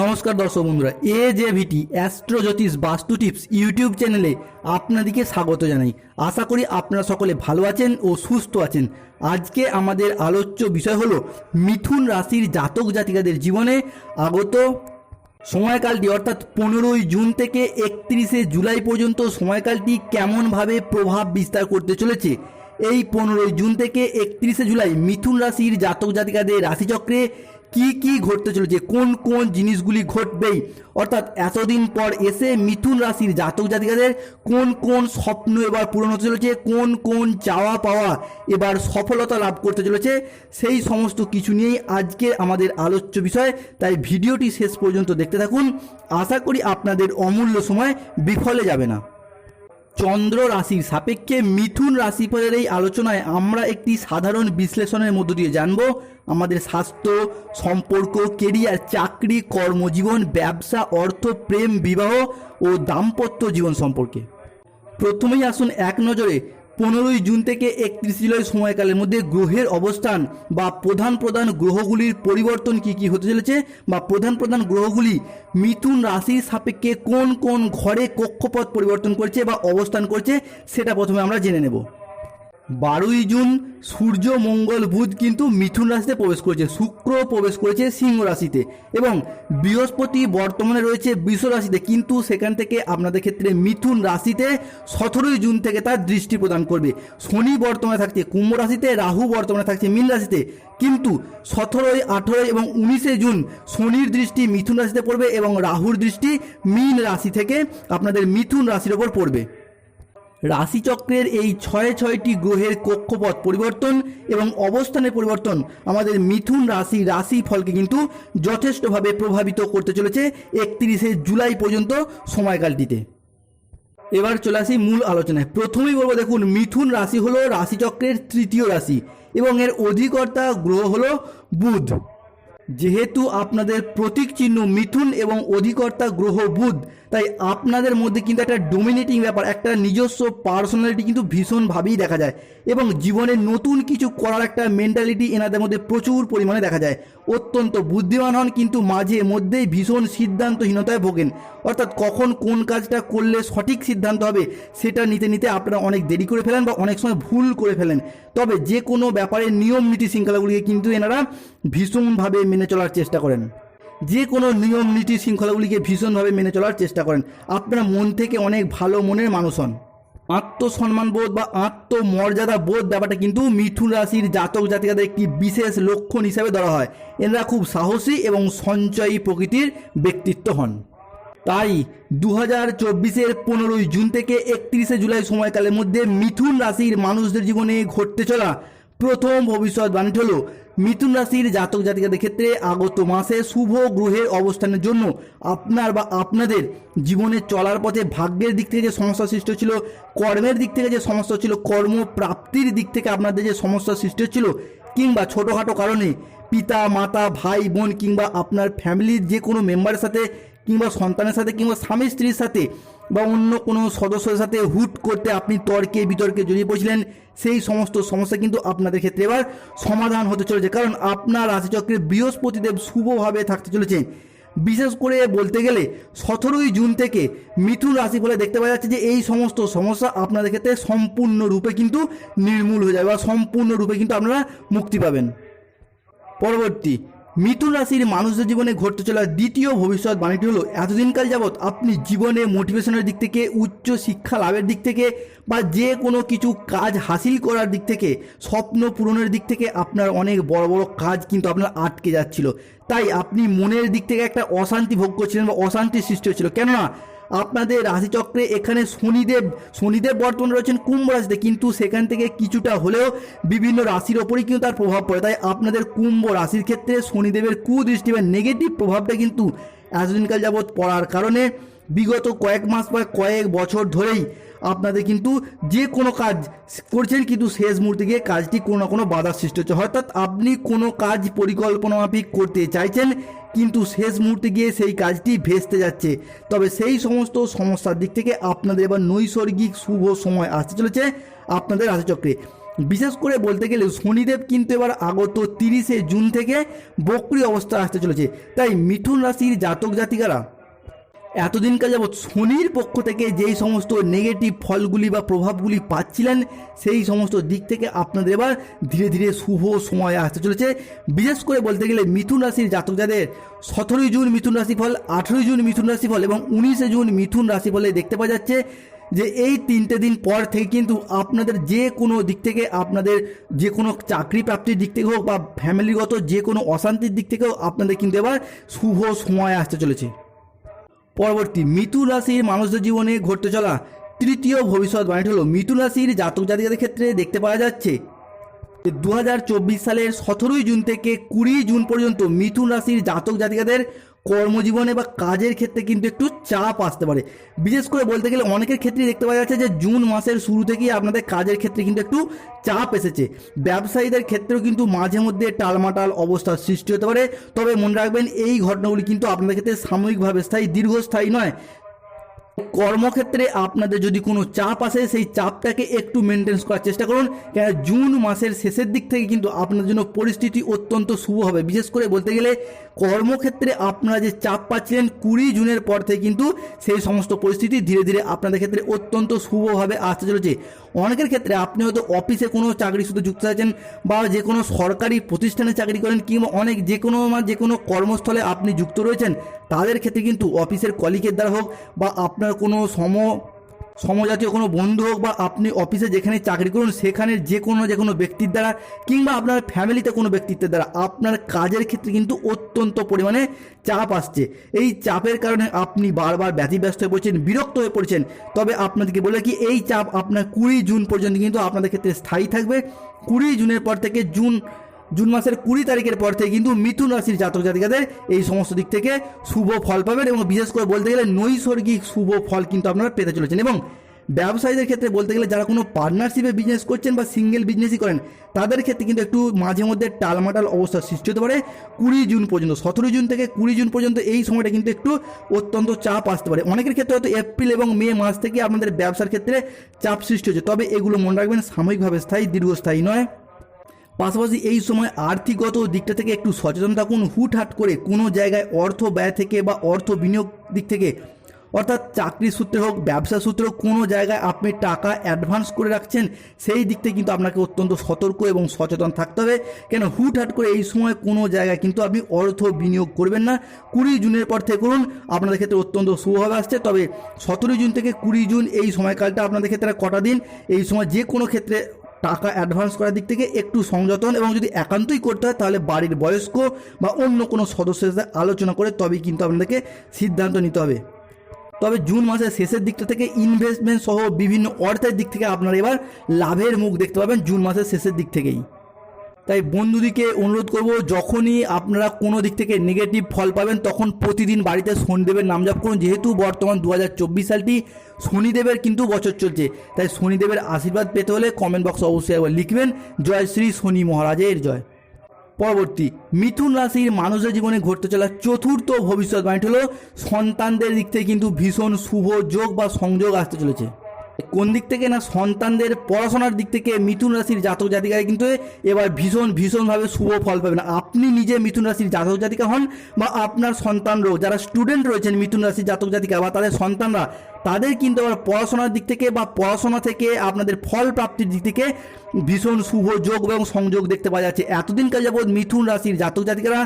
নমস্কার দর্শক বন্ধুরা, এ জে ভিটি অ্যাস্ট্রো জ্যোতিষ বাস্তু টিপস ইউটিউব চ্যানেলে আপনাদেরকে স্বাগত জানাই। আশা করি আপনারা সকলে ভালো আছেন ও সুস্থ আছেন। আজকে আমাদের আলোচ্য বিষয় হলো মিথুন রাশির জাতক জাতিকাদের জীবনে আগত সময়কালটি, অর্থাৎ পনেরোই জুন থেকে একত্রিশে জুলাই পর্যন্ত সময়কালটি কেমনভাবে প্রভাব বিস্তার করতে চলেছে? এই পনেরোই জুন থেকে একত্রিশে জুলাই মিথুন রাশির জাতক জাতিকাদের রাশিচক্রে কি কি ঘটতে চলেছে কোন কোন জিনিসগুলি ঘটবেই? অর্থাৎ এতদিন পর এসে মিথুন রাশির জাতক জাতিকাদের কোন কোন স্বপ্ন এবার পূরণ হতে চলেছে, কোন কোন চাওয়া পাওয়া এবার সফলতা লাভ করতে চলেছে, সেই সমস্ত কিছু নিয়েই আজকে আমাদের আলোচ্য বিষয়। তাই ভিডিওটি শেষ পর্যন্ত দেখতে থাকুন। আশা করি আপনাদের অমূল্য সময় বিফলে যাবে না। চন্দ্র রাশির সাপেক্ষে মিথুন রাশিফলের এই আলোচনায় আমরা একটি সাধারণ বিশ্লেষণের মধ্য দিয়ে জানব। আমাদের স্বাস্থ্য, সম্পর্ক, কেরিয়ার, চাকরি, কর্মজীবন, ব্যবসা, অর্থ, প্রেম, বিবাহ ও দাম্পত্য জীবন সম্পর্কে। প্রথমেই আসুন এক নজরে পনেরোই জুন থেকে একত্রিশ জুলাই সময়কালের মধ্যে গ্রহের অবস্থান বা প্রধান প্রধান গ্রহগুলির পরিবর্তন কি কি হতে চলেছে বা প্রধান প্রধান গ্রহগুলি মিথুন রাশির সাপেক্ষে কোন কোন ঘরে কক্ষপথ পরিবর্তন করছে বা অবস্থান করছে সেটা প্রথমে আমরা জেনে নেব। বারোই জুন সূর্য, মঙ্গল, বুধ কিন্তু মিথুন রাশিতে প্রবেশ করেছে। শুক্র প্রবেশ করেছে সিংহ রাশিতে এবং বৃহস্পতি বর্তমানে রয়েছে বিশ্ব রাশিতে। কিন্তু সেখান থেকে আপনাদের ক্ষেত্রে মিথুন রাশিতে সতেরোই জুন থেকে তার দৃষ্টি প্রদান করবে। শনি বর্তমানে থাকছে, কুম্ভ রাশিতে রাহু বর্তমানে থাকছে মীন রাশিতে। কিন্তু সতেরোই, আঠেরোই এবং উনিশে জুন শনির দৃষ্টি মিথুন রাশিতে পড়বে এবং রাহুর দৃষ্টি মীন রাশি থেকে আপনাদের মিথুন রাশির ওপর পড়বে। রাশিচক্রের এই ছয় ছয়টি গ্রহের কক্ষপথ পরিবর্তন এবং অবস্থানের পরিবর্তন আমাদের মিথুন রাশি রাশি ফলকে কিন্তু যথেষ্টভাবে প্রভাবিত করতে চলেছে একত্রিশে জুলাই পর্যন্ত সময়কালটিতে। এবার চলে আসি মূল আলোচনায়। প্রথমেই বলব দেখুন, মিথুন রাশি হলো রাশিচক্রের তৃতীয় রাশি এবং এর অধিকর্তা গ্রহ হলো বুধ। যেহেতু আপনাদের প্রতীক চিহ্ন মিথুন এবং অধিকর্তা গ্রহ বুধ তাই আপনাদের মধ্যে কিন্তু একটা ডোমিনেটিং ব্যাপার, একটা নিজস্ব পার্সোনালিটি কিন্তু ভীষণভাবেই দেখা যায় এবং জীবনে নতুন কিছু করার একটা মেন্টালিটি এনাদের মধ্যে প্রচুর পরিমাণে দেখা যায়। অত্যন্ত বুদ্ধিমান হন কিন্তু মাঝে মধ্যেই ভীষণ সিদ্ধান্তহীনতায় ভোগেন। অর্থাৎ কখন কোন কাজটা করলে সঠিক সিদ্ধান্ত হবে সেটা নিতে নিতে আপনারা অনেক দেরি করে ফেলেন বা অনেক সময় ভুল করে ফেলেন। তবে যে কোনো ব্যাপারে নিয়ম নীতি শৃঙ্খলাগুলিকে কিন্তু এনারা ভীষণভাবে মেনে চলার চেষ্টা করেন। যে কোনো নিয়ম, নীতি, শৃঙ্খলাগুলিকে ভীষণভাবে মেনে চলার চেষ্টা করেন। আপনারা মন থেকে অনেক ভালো মনের মানুষ হন। আত্মসম্মান বোধ বা আত্মমর্যাদা বোধ ব্যাপারটা কিন্তু মিথুন রাশির জাতক জাতিকাদের একটি বিশেষ লক্ষণ হিসাবে ধরা হয়। এনারা খুব সাহসী এবং সঞ্চয়ী প্রকৃতির ব্যক্তিত্ব হন। তাই দু হাজার চব্বিশের পনেরোই জুন থেকে একত্রিশে জুলাই সময়কালের মধ্যে মিথুন রাশির মানুষদের জীবনে ঘটতে চলা প্রথম ভবিষ্যৎবাণীটি হলো মিথুন রাশির জাতক জাতিকাদের ক্ষেত্রে আগত মাসে শুভ গ্রহের অবস্থানের জন্য আপনার বা আপনাদের জীবনে চলার পথে ভাগ্যের দিক থেকে যে সমস্যা সৃষ্টি ছিল কর্মের দিক থেকে যে সমস্যা ছিল কর্ম প্রাপ্তির দিক থেকে আপনাদের যে সমস্যা সৃষ্টি হচ্ছিল কিংবা ছোটোখাটো কারণে পিতা, মাতা, ভাই, বোন কিংবা আপনার ফ্যামিলির যে কোনো মেম্বারের সাথে কিংবা সন্তানের সাথে কিংবা স্বামী স্ত্রীর সাথে বা অন্য কোনো সদস্যের সাথে হুট করতে আপনি তর্কে, বিতর্কে জড়িয়ে পড়েছিলেন, সেই সমস্ত সমস্যা কিন্তু আপনাদের ক্ষেত্রে এবার সমাধান হতে চলেছে। কারণ আপনার রাশিচক্রে বৃহস্পতিদেব শুভভাবে থাকতে চলেছে। বিশেষ করে বলতে গেলে সতেরোই জুন থেকে মিথুন রাশি ফলে দেখতে পাওয়া যাচ্ছে যে এই সমস্ত সমস্যা আপনাদের ক্ষেত্রে সম্পূর্ণরূপে কিন্তু নির্মূল হয়ে যাবে বা সম্পূর্ণরূপে কিন্তু আপনারা মুক্তি পাবেন। পরবর্তী মিথুন রাশির মানুষদের জীবনে ঘটতে চলা দ্বিতীয় ভবিষ্যৎবাণীটি হলো, এতদিনকাল যাবৎ আপনি জীবনে মোটিভেশনের দিক থেকে, উচ্চ শিক্ষা লাভের দিক থেকে বা যে কোনো কিছু কাজ হাসিল করার দিক থেকে, স্বপ্ন পূরণের দিক থেকে আপনার অনেক বড় বড় কাজ কিন্তু আপনার আটকে যাচ্ছিল। তাই আপনি মনের দিক থেকে একটা অশান্তি ভোগ করছিলেন বা অশান্তির সৃষ্টি হচ্ছিল। কেননা আপনাদের রাশিচক্রে এখানে শনিদেব শনিদেব বর্তমানে রয়েছেন কুম্ভ রাশিতে। কিন্তু সেখান থেকে কিছুটা হলেও বিভিন্ন রাশির ওপরেই কিন্তু তার প্রভাব পড়ে। তাই আপনাদের কুম্ভ রাশির ক্ষেত্রে শনিদেবের কুদৃষ্টি বা নেগেটিভ প্রভাবটা কিন্তু এতদিনকাল যাবৎ পড়ার কারণে বিগত কয়েক মাস বা কয়েক বছর ধরেই আপনাদের কিন্তু যে কোনো কাজ করছেন কিন্তু শেষ মুহূর্তে গিয়ে কাজটি কোনো না কোনো বাধার সৃষ্টি হচ্ছে। অর্থাৎ আপনি কোনো কাজ পরিকল্পনা মাফিক করতে চাইছেন কিন্তু শেষ মুহূর্তে গিয়ে সেই কাজটি ভেস্তে যাচ্ছে। তবে সেই সমস্ত সমস্যার দিক থেকে আপনাদের এবার নৈসর্গিক শুভ সময় আসতে চলেছে আপনাদের রাশিচক্রে। বিশেষ করে বলতে গেলে শনিদেব কিন্তু এবার আগত তিরিশে জুন থেকে বক্রি অবস্থা আসতে চলেছে। তাই মিথুন রাশির জাতক জাতিকারা এতদিনকার যাবৎ শনির পক্ষ থেকে যেই সমস্ত নেগেটিভ ফলগুলি বা প্রভাবগুলি পাচ্ছিলেন, সেই সমস্ত দিক থেকে আপনাদের এবার ধীরে ধীরে শুভ সময় আসতে চলেছে। বিশেষ করে বলতে গেলে মিথুন রাশির জাতক যাদের সতেরোই জুন মিথুন রাশি ফল আঠেরোই জুন মিথুন রাশি ফল এবং উনিশে জুন মিথুন রাশি ফলে দেখতে পাওয়া যাচ্ছে যে এই তিনটে দিন পর থেকে কিন্তু আপনাদের যে কোনো দিক থেকে আপনাদের যে কোনো চাকরি প্রাপ্তির দিক থেকে হোক বা ফ্যামিলিগত যে কোনো অশান্তির দিক থেকেও আপনাদের কিন্তু এবার শুভ সময় আসতে চলেছে। পরবর্তী মিথুন রাশির মানুষদের জীবনে ঘটতে চলা তৃতীয় ভবিষ্যৎ বাণী হলো, মিথুন রাশির জাতক জাতিকাদের ক্ষেত্রে দেখতে পাওয়া যাচ্ছে দু হাজার চব্বিশ সালের সতেরোই জুন থেকে কুড়ি জুন পর্যন্ত মিথুন রাশির জাতক জাতিকাদের কর্মজীবনে বা কাজের ক্ষেত্রে কিন্তু একটু চাপ আসতে পারে। বিশেষ করে বলতে গেলে অনেকের ক্ষেত্রে দেখতে পাওয়া যাচ্ছে যে জুন মাসের শুরু থেকেই আপনাদের কাজের ক্ষেত্রে কিন্তু একটু চাপ এসেছে। ব্যবসায়ীদের ক্ষেত্রেও কিন্তু মাঝে মধ্যে টালমাটাল অবস্থার সৃষ্টি হতে পারে। তবে মনে রাখবেন, এই ঘটনাগুলি কিন্তু আপনাদের ক্ষেত্রে সাময়িকভাবে স্থায়ী, দীর্ঘস্থায়ী নয়। কর্মক্ষেত্রে আপনাদের যদি কোনো চাপ আসে, সেই চাপটাকে একটু মেনটেন্স করার চেষ্টা করুন। কেন জুন মাসের শেষের দিক থেকে কিন্তু আপনার জন্য পরিস্থিতি অত্যন্ত শুভ হবে। বিশেষ করে বলতে গেলে, কর্মক্ষেত্রে আপনারা যে চাপ পাচ্ছিলেন কুড়ি জুনের পর থেকে কিন্তু সেই সমস্ত পরিস্থিতি ধীরে ধীরে আপনাদের ক্ষেত্রে অত্যন্ত শুভভাবে আসতে চলেছে। অনেকের ক্ষেত্রে আপনি হয়তো অফিসে কোনো চাকরির সাথে যুক্ত আছেন বা যে কোনো সরকারি প্রতিষ্ঠানে চাকরি করেন কিংবা অনেক যে কোনো যে কোনো কর্মস্থলে আপনি যুক্ত রয়েছেন, তাদের ক্ষেত্রে কিন্তু অফিসের কলিগের দ্বারা হোক বা আপনার কোনো সম, সমজাতীয় কোনো বন্ধু হোক বা আপনি অফিসে যেখানে চাকরি করুন সেখানের যে কোনো যে কোনো ব্যক্তির দ্বারা কিংবা আপনার ফ্যামিলিতে কোনো ব্যক্তিত্বের দ্বারা আপনার কাজের ক্ষেত্রে কিন্তু অত্যন্ত পরিমাণে চাপ আসছে। এই চাপের কারণে আপনি বারবার ব্যতিব্যস্ত হয়ে পড়ছেন, বিরক্ত হয়ে পড়ছেন। তবে আপনাদেরকে বলে কি এই চাপ আপনার কুড়ি জুন পর্যন্ত কিন্তু আপনাদের ক্ষেত্রে স্থায়ী থাকবে। কুড়ি জুনের পর থেকে জুন জুন মাসের কুড়ি তারিখের পর থেকে কিন্তু মিথুন রাশির জাতক জাতিকাদের এই সমস্ত দিক থেকে শুভ ফল পাবেন এবং বিশেষ করে বলতে গেলে নৈসর্গিক শুভ ফল কিন্তু আপনারা পেতে চলেছেন এবং ব্যবসায়ীদের ক্ষেত্রে বলতে গেলে যারা কোনো পার্টনারশিপে বিজনেস করছেন বা সিঙ্গেল বিজনেসই করেন, তাদের ক্ষেত্রে কিন্তু একটু মাঝে মধ্যে টালমাটাল অবস্থার সৃষ্টি হতে পারে। কুড়ি জুন পর্যন্ত, সতেরো জুন থেকে কুড়ি জুন পর্যন্ত এই সময়টা কিন্তু একটু অত্যন্ত চাপ আসতে পারে। অনেকের ক্ষেত্রে হয়তো এপ্রিল এবং মে মাস থেকে আপনাদের ব্যবসার ক্ষেত্রে চাপ সৃষ্টি হচ্ছে, তবে এগুলো মনে রাখবেন, সাময়িকভাবে স্থায়ী, দীর্ঘস্থায়ী নয়। পাশাপাশি এই সময় আর্থিকগত দিকটা থেকে একটু সচেতন থাকুন। হুটহাট করে কোনো জায়গায় অর্থ ব্যয় থেকে বা অর্থ বিনিয়োগ দিক থেকে, অর্থাৎ চাকরি সূত্রে হোক, ব্যবসা সূত্রে হোক, কোনো জায়গায় আপনি টাকা অ্যাডভান্স করে রাখছেন, সেই দিক থেকে কিন্তু আপনাকে অত্যন্ত সতর্ক এবং সচেতন থাকতে হবে। কেন? হুটহাট করে এই সময় কোনো জায়গায় কিন্তু আপনি অর্থ বিনিয়োগ করবেন না। কুড়ি জুনের পর থেকে করুন, আপনাদের ক্ষেত্রে অত্যন্ত শুভভাবে আসছে। তবে সতেরোই জুন থেকে কুড়ি জুন এই সময়কালটা আপনাদের ক্ষেত্রে কটা দিন? এই সময় যে কোনো ক্ষেত্রে টাকা অ্যাডভান্স করার দিক থেকে একটু সংযতন এবং যদি একান্তই করতে হয়, তাহলে বাড়ির বয়স্ক বা অন্য কোনো সদস্যের সাথে আলোচনা করে তবেই কিন্তু আপনাদেরকে সিদ্ধান্ত নিতে হবে। তবে জুন মাসের শেষের দিকটা থেকে ইনভেস্টমেন্ট সহ বিভিন্ন অর্থের দিক থেকে আপনারা এবার লাভের মুখ দেখতে পাবেন জুন মাসের শেষের দিক থেকেই। তাই বন্ধুদিকে অনুরোধ করব, যখনই আপনারা কোনো দিক থেকে নেগেটিভ ফল পাবেন, তখন প্রতিদিন বাড়িতে শনিদেবের নাম জপ করুন। যেহেতু বর্তমান দু হাজার চব্বিশ সালটি, শনিদেবের কিন্তু বছর চলছে। তাই শনিদেবের আশীর্বাদ পেতে হলে কমেন্ট বক্সে অবশ্যই একবার লিখবেন। জয় শ্রী শনি মহারাজের জয়। পরবর্তী, মিথুন রাশির মানুষের জীবনে ঘটতে চলা চতুর্থ ভবিষ্যৎবাণীটি হলো সন্তানদের দিক থেকে কিন্তু ভীষণ শুভ যোগ বা সংযোগ আসতে চলেছে। কোন দিক থেকে না সন্তানদের পড়াশোনার দিক থেকে মিথুন রাশির জাতক জাতিকায় কিন্তু এবার ভীষণ, ভীষণভাবে শুভ ফল পাবেন। আপনি নিজে মিথুন রাশির জাতক জাতিকা হন বা আপনার সন্তানরাও যারা স্টুডেন্ট রয়েছেন মিথুন রাশির জাতক জাতিকা বা তাদের সন্তানরা, তাদের কিন্তু আবার পড়াশোনার দিক থেকে বা পড়াশোনা থেকে আপনাদের ফল প্রাপ্তির দিক থেকে ভীষণ শুভ যোগ এবং সংযোগ দেখতে পাওয়া যাচ্ছে। এতদিনকার যাবৎ মিথুন রাশির জাতক জাতিকারা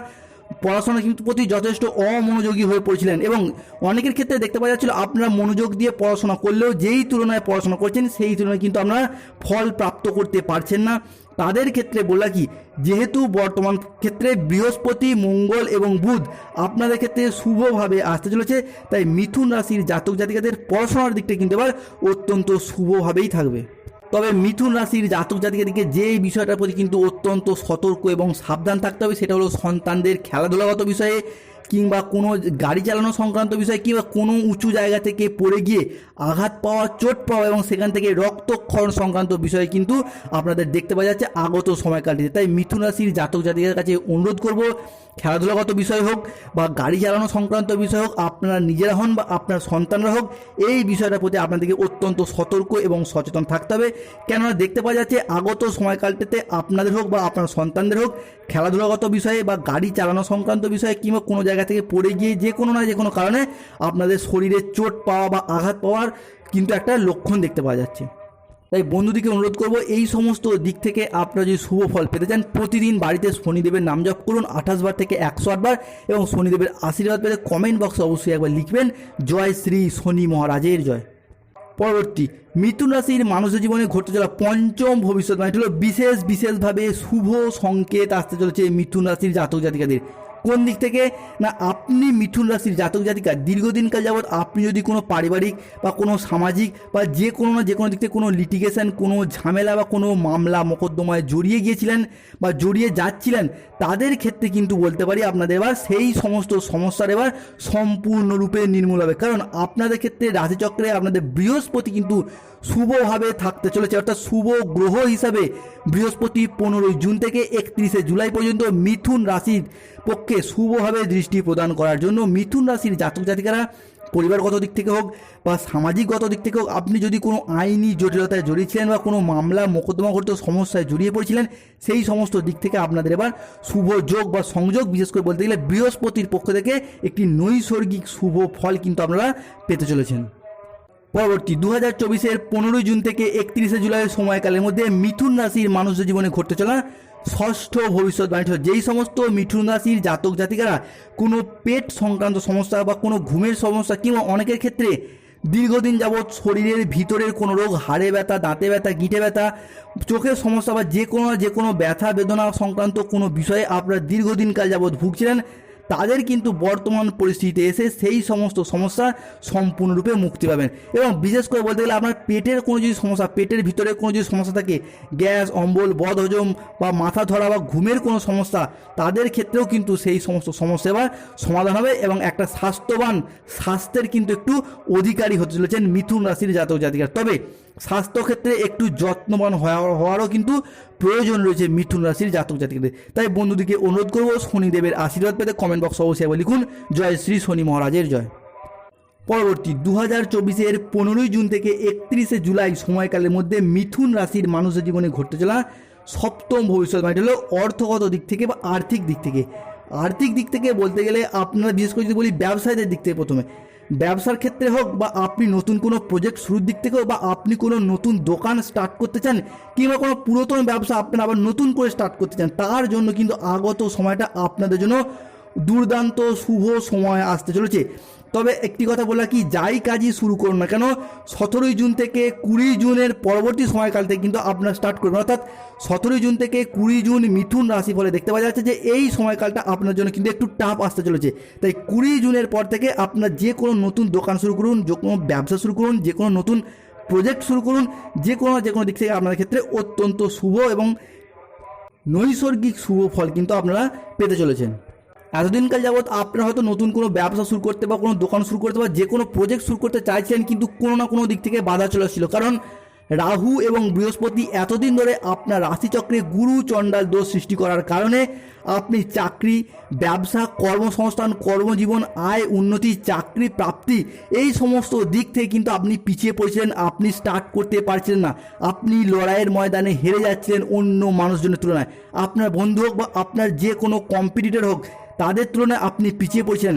পড়াশোনা কিন্তু প্রতি যথেষ্ট অমনোযোগী হয়ে পড়েছিলেন এবং অনেকের ক্ষেত্রে দেখতে পাওয়া যাচ্ছিল আপনারা মনোযোগ দিয়ে পড়াশোনা করলেও যেই তুলনায় পড়াশোনা করছেন, সেই তুলনায় কিন্তু আপনারা ফল প্রাপ্ত করতে পারছেন না। তাদের ক্ষেত্রে বলা কি, যেহেতু বর্তমান ক্ষেত্রে বৃহস্পতি, মঙ্গল এবং বুধ আপনাদের ক্ষেত্রে শুভভাবে আসতে চলেছে, তাই মিথুন রাশির জাতক জাতিকাদের পড়াশোনার দিকটা কিন্তু এবার অত্যন্ত শুভভাবেই থাকবে। তবে মিথুন রাশির জাতক জাতিকাদেরকে যে বিষয়টার প্রতি কিন্তু অত্যন্ত সতর্ক এবং সাবধান থাকতে হবে, সেটা হলো সন্তানদের খেলাধুলাগত বিষয়ে। কিংবা কোনো গাড়ি চালানো সংক্রান্ত বিষয় কিংবা কোনো উঁচু জায়গা থেকে পড়ে গিয়ে আঘাত পাওয়া, চোট পাওয়া এবং সেখান থেকে রক্তক্ষরণ সংক্রান্ত বিষয় কিন্তু আপনাদের দেখতে পাওয়া যাচ্ছে আগত সময়কালটিতে। তাই মিথুন রাশির জাতক জাতিকার কাছে অনুরোধ করব, খেলাধুলাগত বিষয় হোক বা গাড়ি চালানো সংক্রান্ত বিষয় হোক, আপনারা নিজেরা হন বা আপনার সন্তানরা হোক, এই বিষয়টার প্রতি আপনাদেরকে অত্যন্ত সতর্ক এবং সচেতন থাকতে হবে। কেননা দেখতে পাওয়া যাচ্ছে আগত সময়কালটাতে আপনাদের হোক বা আপনার সন্তানদের হোক, খেলাধুলাগত বিষয়ে বা গাড়ি চালানো সংক্রান্ত বিষয়ে কিংবা কোনো জায়গা থেকে পড়ে গিয়ে যে কোনো না যে কোনো কারণে আপনাদের শরীরে চোট পাওয়া বা আঘাত পাওয়ার কিন্তু একটা লক্ষণ দেখতে পাওয়া যাচ্ছে। তাই বন্ধুদিকে অনুরোধ করব, এই সমস্ত দিক থেকে আপনারা যদি শুভ ফল পেতে চান, প্রতিদিন বাড়িতে শনিদেবের নাম জপ করুন, আঠাশ বার থেকে একশো আটবার এবং শনিদেবের আশীর্বাদ পেতে কমেন্ট বক্সে অবশ্যই একবার লিখবেন, জয় শ্রী শনি মহারাজের জয়। পরবর্তী, মিথুন রাশির মানুষের জীবনে ঘটতে চলা পঞ্চম ভবিষ্যৎবাণী হলো বিশেষ বিশেষভাবে শুভ সংকেত আসতে চলেছে মিথুন রাশির জাতক জাতিকাদের। কোন দিক থেকে? না, আপনি মিথুন রাশির জাতক, জাতিকা দীর্ঘদিনকাল যাবৎ আপনি যদি কোনো পারিবারিক বা কোনো সামাজিক বা যে কোনো না যে কোনো দিক থেকে কোনো লিটিগেশন কোনো ঝামেলা বা কোনো মামলা মোকদ্দমায় জড়িয়ে গিয়েছিলেন বা জড়িয়ে যাচ্ছিলেন, তাদের ক্ষেত্রে কিন্তু বলতে পারি আপনাদের এবার সেই সমস্ত সমস্যার এবার সম্পূর্ণরূপে নির্মূল হবে। কারণ আপনাদের ক্ষেত্রে রাশিচক্রে আপনাদের বৃহস্পতি কিন্তু শুভভাবে থাকতে চলেছে, অর্থাৎ শুভ গ্রহ হিসাবে বৃহস্পতি পনেরোই জুন থেকে একত্রিশে জুলাই পর্যন্ত মিথুন রাশির পক্ষে শুভভাবে দৃষ্টি প্রদান করার জন্য মিথুন রাশির জাতক জাতিকারা, পরিবারগত দিক থেকে হোক বা সামাজিকগত দিক থেকে হোক, আপনি যদি কোনো আইনি জটিলতায় জড়িয়েছিলেন বা কোনো মামলা মোকদ্দমা করতে সমস্যায় জড়িয়ে পড়েছিলেন, সেই সমস্ত দিক থেকে আপনাদের এবার শুভ যোগ বা সংযোগ, বিশেষ করে বলতে গেলে বৃহস্পতির পক্ষ থেকে একটি নৈসর্গিক শুভ ফল কিন্তু আপনারা পেতে চলেছেন। পরবর্তী দু হাজার চব্বিশের পনেরোই জুন থেকে একত্রিশে জুলাইয়ের সময়কালের মধ্যে মিথুন রাশির মানুষদের জীবনে ঘটতে চলা ষষ্ঠ ভবিষ্যৎবাণী যেই সমস্ত মিথুন রাশির জাতক জাতিকারা কোনো পেট সংক্রান্ত সমস্যা বা কোনো ঘুমের সমস্যা কিংবা অনেকের ক্ষেত্রে দীর্ঘদিন যাবৎ শরীরের ভিতরের কোনো রোগ, হাড়ে ব্যথা, দাঁতে ব্যথা, গিঁটে ব্যথা, চোখের সমস্যা বা যে কোনো যে কোনো ব্যথা, বেদনা সংক্রান্ত কোনো বিষয়ে আপনারা দীর্ঘদিনকাল যাবৎ ভুগছিলেন তাদের কিন্তু বর্তমান পরিস্থিতিতে এসে সেই সমস্ত সমস্যা সম্পূর্ণরূপে মুক্তি পাবেন। এবং বিশেষ করে বলতে গেলে আপনার পেটের কোনো যদি সমস্যা, পেটের ভিতরে কোনো যদি সমস্যা থাকে, গ্যাস, অম্বল, বদহজম বা মাথা ধরা বা ঘুমের কোনো সমস্যা, তাদের ক্ষেত্রেও কিন্তু সেই সমস্ত সমস্যা সমাধান হবে এবং একটা স্বাস্থ্যবান, স্বাস্থ্যের কিন্তু একটু অধিকারী হতে চলেছেন মিথুন রাশির জাতক জাতিকার। তবে স্বাস্থ্যক্ষেত্রে একটু যত্নবান হওয়া- হওয়ারও কিন্তু প্রয়োজন রয়েছে মিথুন রাশির জাতক জাতিকাদের। তাই বন্ধুদিকে অনুরোধ করব শনিদেবের আশীর্বাদ পেতে কমেন্ট বক্স অবশ্যই লিখুন। জয় শ্রী শনি মহারাজের জয়। পরবর্তী দু হাজার চব্বিশের পনেরোই জুন থেকে একত্রিশে জুলাই সময়কালের মধ্যে মিথুন রাশির মানুষের জীবনে ঘটতে চলা সপ্তম ভবিষ্যৎবাণী হলো অর্থগত দিক থেকে বা আর্থিক দিক থেকে। আর্থিক দিক থেকে বলতে গেলে আপনারা, বিশেষ করে যদি বলি ব্যবসায়ীদের দিক থেকে প্রথমে ব্যবসার ক্ষেত্রে হোক বা আপনি নতুন কোনো প্রজেক্ট শুরুর দিক থেকে হোক বা আপনি কোনো নতুন দোকান স্টার্ট করতে চান কিংবা কোনো পুরাতন ব্যবসা আপনি আবার নতুন করে স্টার্ট করতে চান, তার জন্য কিন্তু আগত সময়টা আপনাদের জন্য দুর্দান্ত শুভ সময় আসতে চলেছে। তবে একটি কথা বলা কি, যাই কাজই শুরু করুন না কেন, সতেরোই জুন থেকে কুড়ি জুনের পরবর্তী সময়কাল থেকে কিন্তু আপনার স্টার্ট করবেন। অর্থাৎ সতেরোই জুন থেকে কুড়ি জুন মিথুন রাশি ফলে দেখতে পাওয়া যাচ্ছে যে এই সময়কালটা আপনার জন্য কিন্তু একটু টাফ আসতে চলেছে। তাই কুড়ি জুনের পর থেকে আপনার যে কোনো নতুন দোকান শুরু করুন, যে কোনো ব্যবসা শুরু করুন, যে কোনো নতুন প্রজেক্ট শুরু করুন, যে কোনো যে কোনো দিক থেকে আপনাদের ক্ষেত্রে অত্যন্ত শুভ এবং নৈসর্গিক শুভ ফল কিন্তু আপনারা পেতে চলেছেন। এতদিনকাল যাবৎ আপনারা হয়তো নতুন কোনো ব্যবসা শুরু করতে বা কোনো দোকান শুরু করতে বা যে কোনো প্রজেক্ট শুরু করতে চাইছিলেন, কিন্তু কোনো না কোনো দিক থেকে বাধা চলে আসছিল কারণ রাহু এবং বৃহস্পতি এতদিন ধরে আপনার রাশিচক্রে গুরু চণ্ডাল দোষ সৃষ্টি করার কারণে আপনি চাকরি, ব্যবসা, কর্মসংস্থান, কর্মজীবন, আয়, উন্নতি, চাকরি, প্রাপ্তি এই সমস্ত দিক থেকে কিন্তু আপনি পিছিয়ে পড়েছিলেন, আপনি স্টার্ট করতে পারছিলেন না। আপনি লড়াইয়ের ময়দানে হেরে যাচ্ছিলেন অন্য মানুষজনের তুলনায়। আপনার বন্ধু হোক বা আপনার যে কোনো কম্পিটিটর হোক তাদের তুলনায় আপনি পিছিয়ে পড়েছিলেন।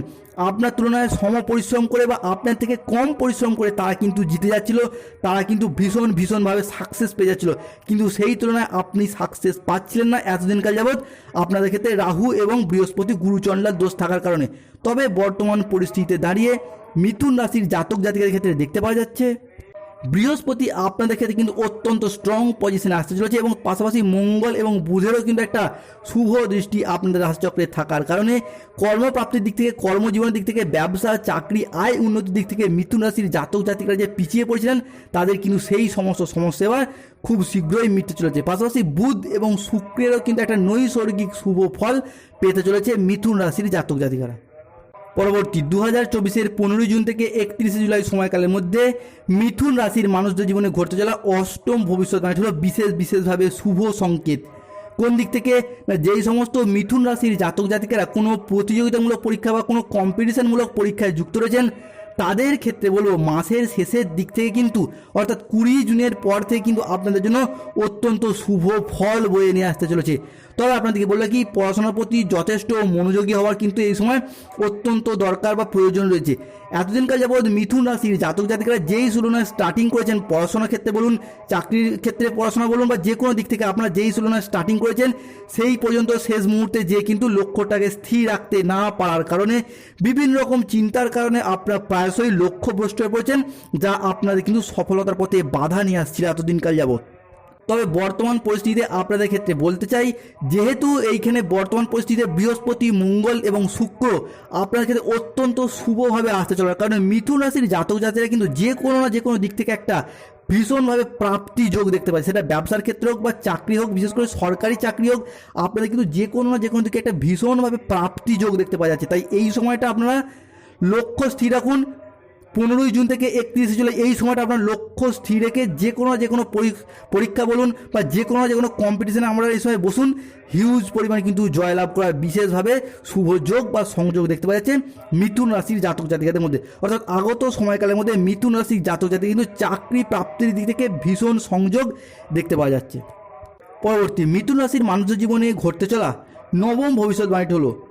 আপনার তুলনায় সম পরিশ্রম করে বা আপনার থেকে কম পরিশ্রম করে তারা কিন্তু জিতে যাচ্ছিল, তারা কিন্তু ভীষণ, ভীষণভাবে সাকসেস পেয়ে যাচ্ছিল। কিন্তু সেই তুলনায় আপনি সাকসেস পাচ্ছিলেন না এতদিনকাল যাবৎ। আপনাদের ক্ষেত্রে রাহু এবং বৃহস্পতি গুরুচণ্ডার দোষ থাকার কারণে। তবে বর্তমান পরিস্থিতিতে দাঁড়িয়ে মিথুন রাশির জাতক জাতিকাদের ক্ষেত্রে দেখতে পাওয়া যাচ্ছে বৃহস্পতি আপনাদের ক্ষেত্রে কিন্তু অত্যন্ত স্ট্রং পজিশনে আসতে চলেছে এবং পাশাপাশি মঙ্গল এবং বুধেরও কিন্তু একটা শুভ দৃষ্টি আপনাদের রাশিচক্রে থাকার কারণে কর্মপ্রাপ্তির দিক থেকে, কর্মজীবনের দিক থেকে, ব্যবসা, চাকরি, আয় উন্নতির দিক থেকে মিথুন রাশির জাতক জাতিকরা যে পিছিয়ে পড়েছিলেন, তাদের কিন্তু সেই সমস্ত সমস্যা খুব শীঘ্রই মিটতে চলেছে। পাশাপাশি বুধ এবং শুক্রেরও কিন্তু একটা নৈসর্গিক শুভ ফল পেতে চলেছে মিথুন রাশির জাতক জাতিকারা। পরবর্তী দু হাজার চব্বিশের পনেরোই জুন থেকে একত্রিশে জুলাই সময়কালের মধ্যে মিথুন রাশির মানুষদের জীবনে ঘটতে চলা অষ্টম ভবিষ্যৎবাণী হল বিশেষ বিশেষভাবে শুভ সংকেত। কোন দিক থেকে? না, যেই সমস্ত মিথুন রাশির জাতক জাতিকেরা কোনো প্রতিযোগিতামূলক পরীক্ষা বা কোনো কম্পিটিশনমূলক পরীক্ষায় যুক্ত রয়েছেন তাদের ক্ষেত্রে বলব মাসের শেষের দিক থেকে কিন্তু, অর্থাৎ কুড়ি জুনের পর থেকে কিন্তু আপনাদের জন্য অত্যন্ত শুভ ফল বয়ে নিয়ে আসতে চলেছে। তবে আপনাদেরকে বললে কি পড়াশোনার প্রতি যথেষ্ট মনোযোগী হওয়ার কিন্তু এই সময় অত্যন্ত দরকার বা প্রয়োজন রয়েছে। এতদিনকার যাবৎ মিথুন রাশির জাতক জাতিকারা যেই তুলনায় স্টার্টিং করেছেন পড়াশোনার ক্ষেত্রে বলুন, চাকরির ক্ষেত্রে পড়াশোনা বলুন বা যে কোনো দিক থেকে আপনারা যেই তুলনায় স্টার্টিং করেছেন, সেই পর্যন্ত শেষ মুহূর্তে যে কিন্তু লক্ষ্যটাকে স্থির রাখতে না পারার কারণে, বিভিন্ন রকম চিন্তার কারণে আপনারা প্রায়শই লক্ষ্যভ্রষ্ট হয়ে পড়েছেন, যা আপনাদের কিন্তু সফলতার পথে বাধা নিয়ে আসছিল এতদিনকাল যাবৎ। তবে বর্তমান পরিস্থিতিতে আপনাদের ক্ষেত্রে বলতে চাই, যেহেতু এইখানে বর্তমান পরিস্থিতিতে বৃহস্পতি, মঙ্গল এবং শুক্র আপনাদের ক্ষেত্রে অত্যন্ত শুভভাবে আসতে চলে কারণ মিথুন রাশির জাতক জাতিরা কিন্তু যে কোনো না যে কোনো দিক থেকে একটা ভীষণভাবে প্রাপ্তি যোগ দেখতে পাচ্ছে সেটা ব্যবসার ক্ষেত্রে হোক বা চাকরি হোক, বিশেষ করে সরকারি চাকরি হোক, আপনাদের কিন্তু যে কোনো না যে কোনো দিকে একটা ভীষণভাবে প্রাপ্তি যোগ দেখতে পাওয়া যাচ্ছে। তাই এই সময়টা আপনারা লক্ষ্য স্থির রাখুন। পনেরোই জুন থেকে একত্রিশে জুলাই এই সময়টা আপনার লক্ষ্য স্থির রেখে যে কোনো যে কোনো পরী- পরীক্ষা বলুন বা যে কোনো যে কোনো কম্পিটিশনে আমরা এই সময় বসুন। হিউজ পরিমাণে কিন্তু জয়লাভ করার বিশেষভাবে শুভ যোগ বা সংযোগ দেখতে পাওয়া যাচ্ছে মিথুন রাশির জাতক জাতিকাদের মধ্যে। অর্থাৎ আগত সময়কালের মধ্যে মিথুন রাশির জাতক জাতিকা কিন্তু চাকরি প্রাপ্তির দিক থেকে ভীষণ সংযোগ দেখতে পাওয়া যাচ্ছে। পরবর্তী, মিথুন রাশির মানুষের জীবনে ঘটতে চলা নবম ভবিষ্যৎবাণীটি হলো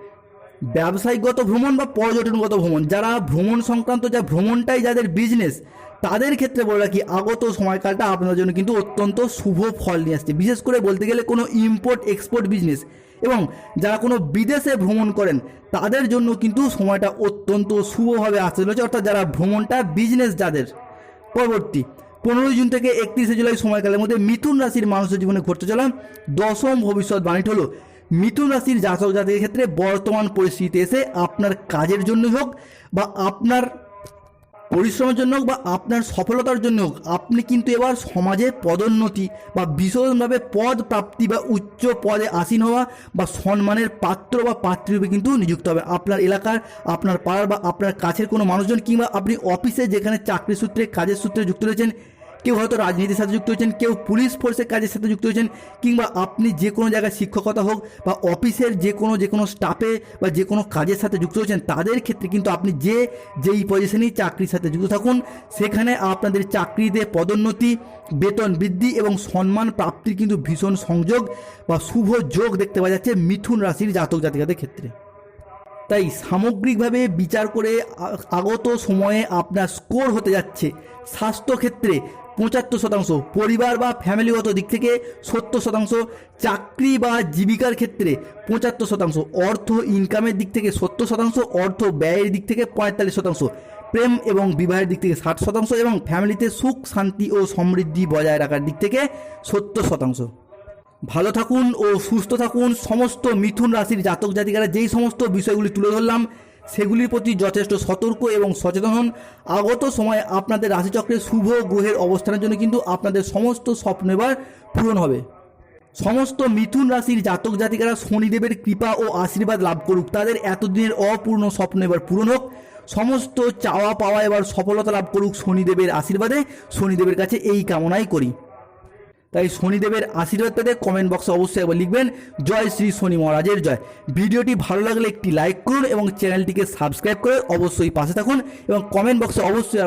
ব্যবসায়িকগত ভ্রমণ বা পর্যটনগত ভ্রমণ, যারা ভ্রমণ সংক্রান্ত যা ভ্রমণটাই যাদের বিজনেস তাদের ক্ষেত্রে বলে রাখি আগত সময়কালটা আপনাদের জন্য কিন্তু অত্যন্ত শুভ ফল নিয়ে আসছে। বিশেষ করে বলতে গেলে কোনো ইম্পোর্ট এক্সপোর্ট বিজনেস এবং যারা কোনো বিদেশে ভ্রমণ করেন, তাদের জন্য কিন্তু সময়টা অত্যন্ত শুভভাবে আসতে চলেছে। অর্থাৎ যারা ভ্রমণটা বিজনেস যাদের, পরবর্তী পনেরোই জুন থেকে একত্রিশে জুলাই সময়কালের মধ্যে মিথুন রাশির মানুষের জীবনে ঘটতে চলা দশম ভবিষ্যৎবাণীটি হলো মিথুন রাশির জাতক জাতির ক্ষেত্রে বর্তমান পরিস্থিতিতে এসে আপনার কাজের জন্য হোক বা আপনার পরিশ্রমের জন্য হোক বা আপনার সফলতার জন্য হোক, আপনি কিন্তু এবার সমাজে পদোন্নতি বা ভীষণভাবে পদ প্রাপ্তি বা উচ্চ পদে আসীন হওয়া বা সম্মানের পাত্র বা পাত্রীরূপে কিন্তু নিযুক্ত হবে। আপনার এলাকার, আপনার পাড়ার বা আপনার কাছের কোনো মানুষজন কিংবা আপনি অফিসে যেখানে চাকরি সূত্রে, কাজের সূত্রে যুক্ত রয়েছেন কেউ হয়তো রাজনীতির সাথে যুক্ত হয়েছেন, কেউ পুলিশ ফোর্সের কাজের সাথে যুক্ত হয়েছেন, কিংবা আপনি যে কোনো জায়গায় শিক্ষকতা হোক বা অফিসের যে কোনো যে কোনো স্টাফে বা যে কোনো কাজের সাথে যুক্ত হয়েছেন, তাদের ক্ষেত্রে কিন্তু আপনি যে, যেই পজিশনেই চাকরির সাথে যুক্ত থাকুন, সেখানে আপনাদের চাকরিতে পদোন্নতি, বেতন বৃদ্ধি এবং সম্মান প্রাপ্তির কিন্তু ভীষণ সংযোগ বা শুভ যোগ দেখতে পাওয়া যাচ্ছে মিথুন রাশির জাতক জাতিকাদের ক্ষেত্রে। তাই সামগ্রিকভাবে বিচার করে আগত সময়ে আপনার স্কোর হতে যাচ্ছে স্বাস্থ্যক্ষেত্রে পঁচাত্তর শতাংশ পরিবার বা ফ্যামিলিগত দিক থেকে সত্তর শতাংশ, চাকরি বা জীবিকার ক্ষেত্রে পঁচাত্তর শতাংশ, অর্থ ইনকামের দিক থেকে সত্তর শতাংশ, অর্থ ব্যয়ের দিক থেকে পঁয়তাল্লিশ শতাংশ, প্রেম এবং বিবাহের দিক থেকে ষাট শতাংশ এবং ফ্যামিলিতে সুখ, শান্তি ও সমৃদ্ধি বজায় রাখার দিক থেকে সত্তর শতাংশ। ভালো থাকুন ও সুস্থ থাকুন। সমস্ত মিথুন রাশির জাতক জাতিকারা যেই সমস্ত বিষয়গুলি তুলে ধরলাম সেগুলির প্রতি যথেষ্ট সতর্ক এবং সচেতন হন। আগত সময়ে আপনাদের রাশিচক্রে শুভ গ্রহের অবস্থানের জন্য কিন্তু আপনাদের সমস্ত স্বপ্ন এবার পূরণ হবে। সমস্ত মিথুন রাশির জাতক জাতিকারা শনিদেবের কৃপা ও আশীর্বাদ লাভ করুক। তাদের এতদিনের অপূর্ণ স্বপ্ন এবার পূরণ হোক। সমস্ত চাওয়া পাওয়া এবার সফলতা লাভ করুক শনিদেবের আশীর্বাদে। শনিদেবের কাছে এই কামনাই করি। তাই শনিদেবের আশীর্বাদ পেতে কমেন্ট বক্সে অবশ্যই একবার লিখবেন, জয় শ্রী শনি মহারাজের জয়। ভিডিওটি ভালো লাগলে একটি লাইক করুন এবং চ্যানেলটিকে সাবস্ক্রাইব করে অবশ্যই পাশে থাকুন এবং কমেন্ট বক্সে অবশ্যই